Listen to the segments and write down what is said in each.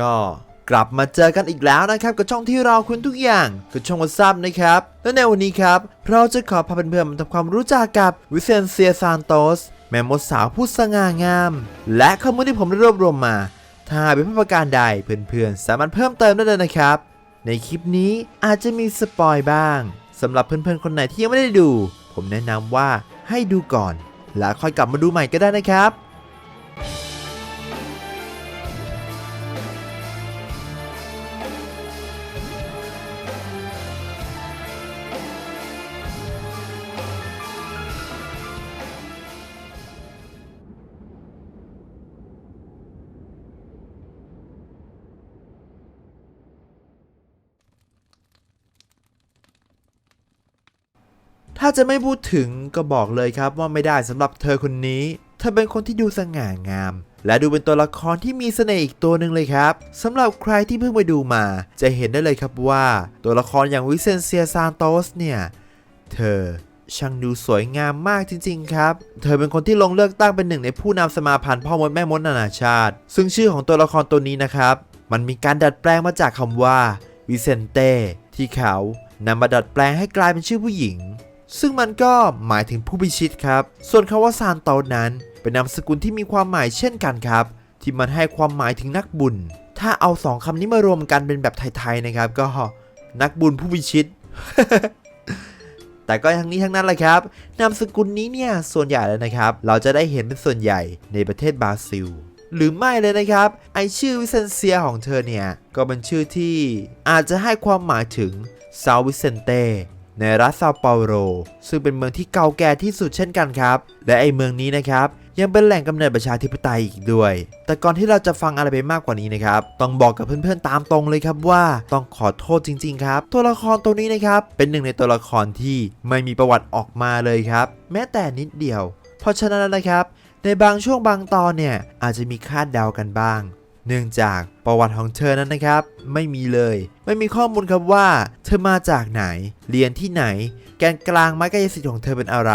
ก็กลับมาเจอกันอีกแล้วนะครับกับช่องที่เราคุณทุกอย่างกับช่องวัซับนะครับ และในวันนี้ครับ เราจะขอพาเพื่อนๆมาทำความรู้จักกับวิเซนเซียซานโตส แม่มดสาวผู้สง่างาม และข้อมูลที่ผมได้รวบรวมมา ถ้าเป็นผู้ประการใดเพื่อนๆ สามารถเพิ่มเติมได้เลยนะครับ ในคลิปนี้อาจจะมีสปอยบ้างสำหรับเพื่อนๆคนไหนที่ยังไม่ได้ดู ผมแนะนำว่าให้ดูก่อน แล้วค่อยกลับมาดูใหม่ก็ได้นะครับ ถ้าจะไม่พูดถึงก็บอกเลยครับว่าไม่ได้สำหรับเธอคนนี้ เธอเป็นคนที่ดูสง่างาม และดูเป็นตัวละครที่มีเสน่ห์อีกตัวหนึ่งเลยครับสำหรับใครที่เพิ่งไปดูมา จะเห็นได้เลยครับว่า ตัวละครอย่างวิเซนเซียซานโตสเนี่ย เธอช่างดูสวยงามมากจริงๆครับ เธอเป็นคนที่ลงเลือกตั้งเป็นหนึ่งในผู้นำสมาพันธ์พ่อมดแม่มดนานาชาติ ซึ่งชื่อของตัวละครตัวนี้นะครับ มันมีการดัดแปลงมาจากคำว่าวิเซนเต้ที่เขานำมาดัดแปลงให้กลายเป็นชื่อผู้หญิง ซึ่งมันก็หมายถึงผู้พิชิตครับ ส่วนคาว่าซานโตนั้น เป็นนามสกุลที่มีความหมายเช่นกันครับ ที่มันให้ความหมายถึงนักบุญ ถ้าเอาสองคำนี้มารวมกันเป็นแบบไทยๆนะครับ ก็นักบุญผู้พิชิต แต่ก็ทั้งนี้ทั้งนั้นแหละครับ นามสกุลนี้เนี่ยส่วนใหญ่เลยนะครับ เราจะได้เห็นเป็นส่วนใหญ่ในประเทศบราซิลหรือไม่เลยนะครับ ไอชื่อวิเซนเซียของเธอเนี่ย ก็เป็นชื่อที่อาจจะให้ความหมายถึงซาวิเซนเต ในรัฐซาเปาโลซึ่งเป็นเมืองที่เก่าแก่ที่สุดเช่นกันครับ และไอเมืองนี้นะครับยังเป็นแหล่งกำเนิดประชาธิปไตยอีกด้วย แต่ก่อนที่เราจะฟังอะไรไปมากกว่านี้นะครับ ต้องบอกกับเพื่อนๆตามตรงเลยครับว่าต้องขอโทษจริง ๆ ครับ ตัวละครตัวนี้นะครับ เป็นหนึ่งในตัวละครที่ไม่มีประวัติออกมาเลยครับ แม้แต่นิดเดียว เพราะฉะนั้นนะครับ ในบางช่วงบางตอนเนี่ยอาจจะมีคาดเดากันบ้าง เนื่องจากประวัติของเธอนั้นนะครับ ไม่มีเลย ไม่มีข้อมูลครับว่า เธอมาจากไหน เรียนที่ไหน แกนกลางไม้กายสิทธิ์ของเธอเป็นอะไร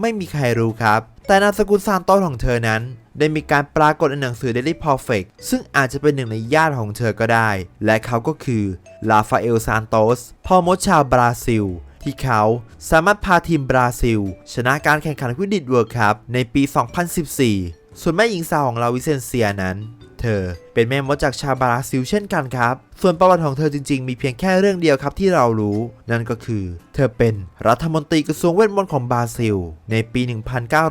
ไม่มีใครรู้ครับ แต่นามสกุลซานโตสของเธอนั้น ได้มีการปรากฏในหนังสือ Daily Perfect ซึ่งอาจจะเป็นหนึ่งในญาติของเธอก็ได้ และเขาก็คือลาฟาเอลซานโตสพ่อมดชาวบราซิลที่เขาสามารถพาทีมบราซิล ชนะการแข่งขันควิดดิชเวิร์คัพในปี 2014 ส่วนแม่หญิงสาวของเราวิเซนเซียนั้น เธอ เป็นแม่มดจากชาวบราซิลเช่นกันครับ ส่วนประวัติของเธอจริงๆ มีเพียงแค่เรื่องเดียวครับที่เรารู้ นั่นก็คือ เธอเป็นรัฐมนตรีกระทรวงเวทมนต์ของบราซิล ในปี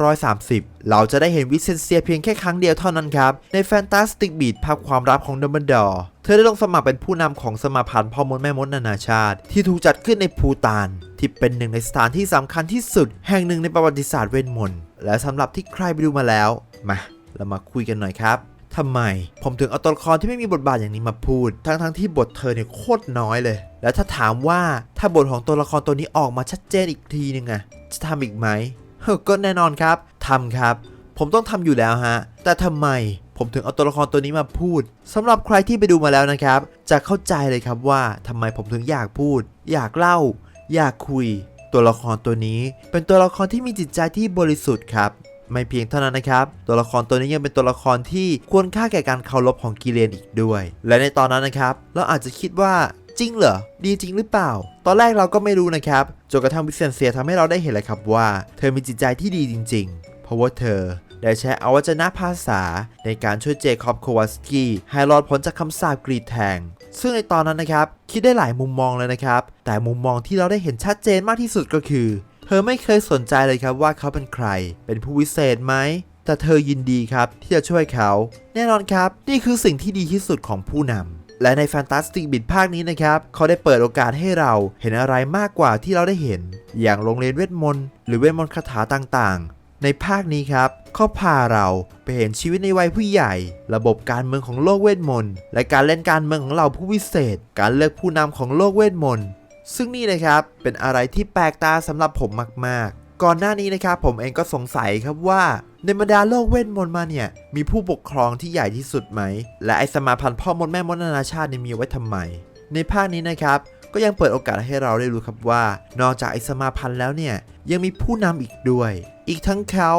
1930 เราจะได้เห็นวิเซนเซียเพียงแค่ครั้งเดียวเท่านั้นครับ ในแฟนตาสติกบีดภาพความลับของดัมเบิลดอร์เธอได้ลงสมัครเป็นผู้นำของสมาพันธ์พ่อมดแม่มดนานาชาติ ที่ถูกจัดขึ้นในภูตาน ที่เป็นหนึ่งในสถานที่สำคัญที่สุด แห่งหนึ่งในประวัติศาสตร์เวทมนต์และสำหรับที่ใครไปดูมาแล้ว มา เรามาคุยกันหน่อยครับ ทำไม ผมถึงเอาตัวละครที่ไม่มีบทบาทอย่างนี้มาพูด ทั้งๆที่บทเธอเนี่ยโคตรน้อยเลย แล้วถ้าถามว่าถ้าบทของตัวละครตัวนี้ออกมาชัดเจนอีกทีนึงอะจะทำอีกไหมก็แน่นอนครับทำครับ ผมต้องทำอยู่แล้วฮะ แต่ทำไมผมถึงเอาตัวละครตัวนี้มาพูดสำหรับใครที่ไปดูมาแล้วนะครับ จะเข้าใจเลยครับว่าทำไมผมถึงอยากพูด อยากเล่า อยากคุย ตัวละครตัวนี้ เป็นตัวละครที่มีจิตใจที่บริสุทธิ์ครับ ไม่เพียงเท่านั้นนะครับ ตัวละครตัวนี้ยังเป็นตัวละครที่ควรค่าแก่การเคารพของกิเลนอีกด้วย และในตอนนั้นนะครับ เราอาจจะคิดว่าจริงเหรอ ดีจริงหรือเปล่า ตอนแรกเราก็ไม่รู้นะครับ จนกระทั่งวิเซนเซียทำให้เราได้เห็นเลยครับว่า เธอมีจิตใจที่ดีจริง ๆ เพราะว่าเธอได้ใช้อวัจนภาษา ในการช่วยเจคอบโควาสกี้ให้รอดพ้นจากคำสาปกรีดแทง ซึ่งในตอนนั้นนะครับ คิดได้หลายมุมมองเลยนะครับ แต่มุมมองที่เราได้เห็นชัดเจนมากที่สุดก็คือเธอไม่เคยสนใจเลยครับว่าเขาเป็นใคร เป็นผู้วิเศษไหม แต่เธอยินดีครับที่จะช่วยเขา แน่นอนครับ นี่คือสิ่งที่ดีที่สุดของผู้นำ และในแฟนตาสติกบิดภาคนี้นะครับ เขาได้เปิดโอกาสให้เราเห็นอะไรมากกว่าที่เราได้เห็น อย่างโรงเรียนเวทมนต์หรือเวทมนต์คาถาต่างๆ ในภาคนี้ครับเขาพาเราไปเห็นชีวิตในวัยผู้ใหญ่ ระบบการเมืองของโลกเวทมนต์ และการเล่นการเมืองของเราผู้วิเศษ การเลือกผู้นำของโลกเวทมนต์ ซึ่งนี่นะครับเป็นอะไรที่แปลกตาสำหรับผมมากๆ ก่อนหน้านี้นะครับผมเองก็สงสัยครับว่าในบรรดาโลกเวทมนต์มาเนี่ย มีผู้ปกครองที่ใหญ่ที่สุดไหม และไอสมาพันธ์พ่อมดแม่มดนานาชาติเนี่ยมีไว้ทำไม ในภาคนี้นะครับ ก็ยังเปิดโอกาสให้เราได้รู้ครับว่า นอกจากไอสมาพันธ์แล้วเนี่ย ยังมีผู้นำอีกด้วย อีกทั้งเขา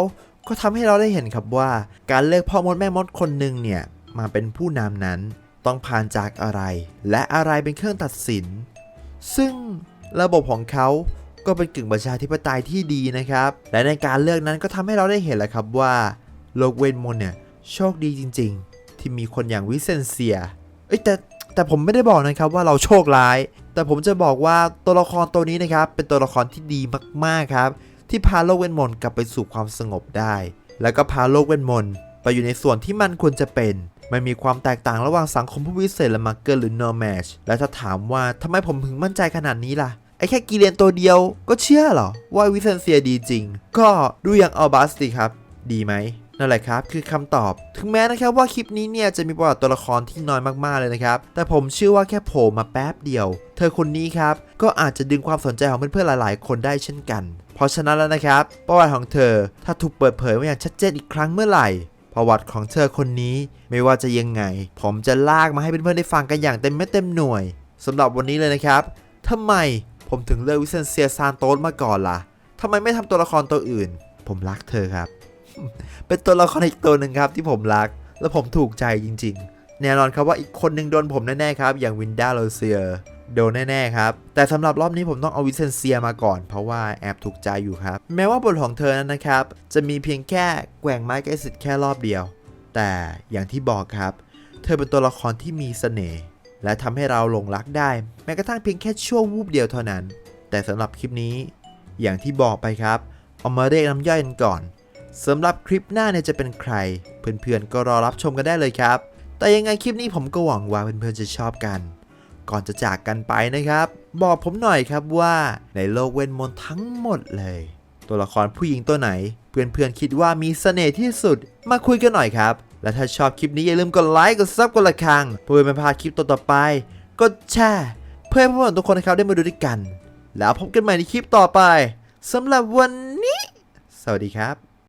ก็ทำให้เราได้เห็นครับว่า การเลือกพ่อมดแม่มดคนหนึ่งเนี่ยมาเป็นผู้นำนั้น ต้องผ่านจากอะไร และอะไรเป็นเครื่องตัดสิน ซึ่งระบบของเขาก็เป็นกึ่งประชาธิปไตยที่ดีนะครับ และในการเลือกนั้นก็ทำให้เราได้เห็นแหละครับว่าโลกเวทมนเนี่ยโชคดีจริง ๆ ที่มีคนอย่างวิเซนเซีย เอ้ยแต่แต่ผมไม่ได้บอกนะครับว่าเราโชคร้าย แต่ผมจะบอกว่าตัวละครตัวนี้นะครับเป็นตัวละครที่ดีมากๆครับ ที่พาโลกเวทมนกลับไปสู่ความสงบได้ แล้วก็พาโลกเวทมน ไปอยู่ในส่วนที่มันควรจะเป็นมันมีความแตกต่างระหว่างสังคมผู้วิเศษและมาร์เกอร์หรือ no match และถ้าถามว่าทำไมผมถึงมั่นใจขนาดนี้ล่ะ ไอ้แค่กีเรียนตัวเดียวก็เชื่อเหรอ ว่าวิเซนเซียดีจริง ก็ดูอย่างอัลบัสติครับ ดีไหมนั่นแหละครับ คือคำตอบ ถึงแม้นะครับว่าคลิปนี้เนี่ยจะมีประวัติตัวละครที่น้อยมากๆเลยนะครับ แต่ผมเชื่อว่าแค่โผล่มาแป๊บเดียว เธอคนนี้ครับ ก็อาจจะดึงความสนใจของเพื่อนๆหลายๆ คนได้เช่นกัน เพราะฉะนั้นแล้วนะครับ ประวัติของเธอ ถ้าถูกเปิดเผยมาอย่างชัดเจนอีกครั้งเมื่อไหร่ ประวัติของเธอคนนี้ไม่ว่าจะยังไง ผมจะลากมาให้เพื่อนๆได้ฟังกันอย่างเต็มเม็ดเต็มหน่วยสำหรับวันนี้เลยนะครับทำไมผมถึงเลือกวิเซนเซียซานโตสมาก่อนล่ะทำไมไม่ทำตัวละครตัวอื่น ผมรักเธอครับ เป็นตัวละครอีกตัวหนึ่งครับที่ผมรัก และผมถูกใจจริง ๆ แน่นอนครับว่าอีกคนหนึ่งโดนผมแน่ๆครับ อย่างวินด้าโรเซีย โดนแน่ๆครับ แต่สำหรับรอบนี้ผมต้องเอาวิเซนเซียมาก่อน เพราะว่าแอบถูกใจอยู่ครับ แม้ว่าบทของเธอนั้นนะครับ จะมีเพียงแค่แกว่งไม้ใกล้สิทธิ์แค่รอบเดียว แต่อย่างที่บอกครับ เธอเป็นตัวละครที่มีเสน่ห์และทำให้เราหลงรักได้ แม้กระทั่งเพียงแค่ชั่ววูบเดียวเท่านั้น แต่สำหรับคลิปนี้ อย่างที่บอกไปครับเอามาเรียกน้ำย่อยกันก่อนสำหรับคลิปหน้าเนี่ยจะเป็นใคร เพื่อนๆก็รอรับชมกันได้เลยครับ แต่ยังไงคลิปนี้ผมก็หวังว่าเพื่อนๆจะชอบกัน ก่อนจะจากกันไปนะครับ บอกผมหน่อยครับว่าในโลกเวทมนต์ทั้งหมดเลย ตัวละครผู้หญิงตัวไหน เพื่อนๆคิดว่ามีเสน่ห์ที่สุด มาคุยกันหน่อยครับ และถ้าชอบคลิปนี้อย่าลืมกดไลค์กดซับกดระฆังเพื่อไม่พลาดคลิปต่อๆไปกดแชร์เพื่อให้พวกเราทุกคนนะครับได้มาดูด้วยกัน แล้วพบกันใหม่ในคลิปต่อไปสำหรับวันนี้ สวัสดีครับ